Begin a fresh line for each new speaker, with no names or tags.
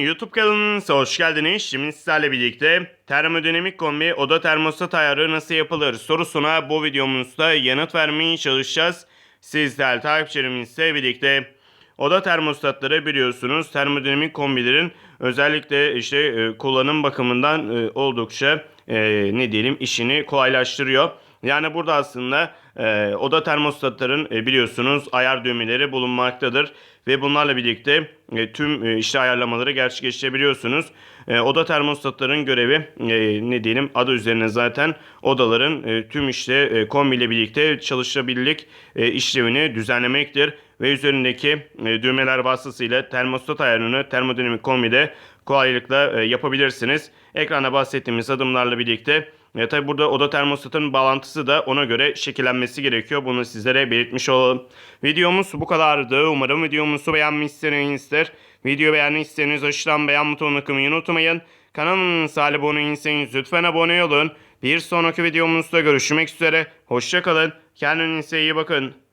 YouTube kanalınıza hoş geldiniz. Şimdi sizlerle birlikte termodinamik kombi oda termostat ayarı nasıl yapılır sorusuna bu videomuzda yanıt vermeye çalışacağız. Sizler takipçilerimizle birlikte oda termostatları biliyorsunuz termodinamik kombilerin özellikle işte e, kullanım bakımından e, oldukça e, ne diyelim işini kolaylaştırıyor. Yani burada aslında e, oda termostatların e, biliyorsunuz ayar düğmeleri bulunmaktadır ve bunlarla birlikte e, tüm e, işte ayarlamaları gerçekleştirebiliyorsunuz. E, oda termostatların görevi e, ne diyelim adı üzerine zaten odaların e, tüm işte e, kombi ile birlikte çalışabilirlik e, işlevini düzenlemektir ve üzerindeki e, düğmeler vasıtasıyla termostat ayarını termodinamik kombide kolaylıkla e, yapabilirsiniz. Ekranda bahsettiğimiz adımlarla birlikte e, tabi burada oda termostatın bağlantısı da ona göre şekillenmesi gerekiyor. Bunu sizlere belirtmiş olalım. Videomuz bu kadardı. Umarım videomuzu beğenmişsinizdir. Video beğendiyseniz aşağıdan beğen butonuna kılmayı unutmayın. Kanalımıza abone değilseniz lütfen abone olun. Bir sonraki videomuzda görüşmek üzere. Hoşçakalın. Kendinize iyi bakın.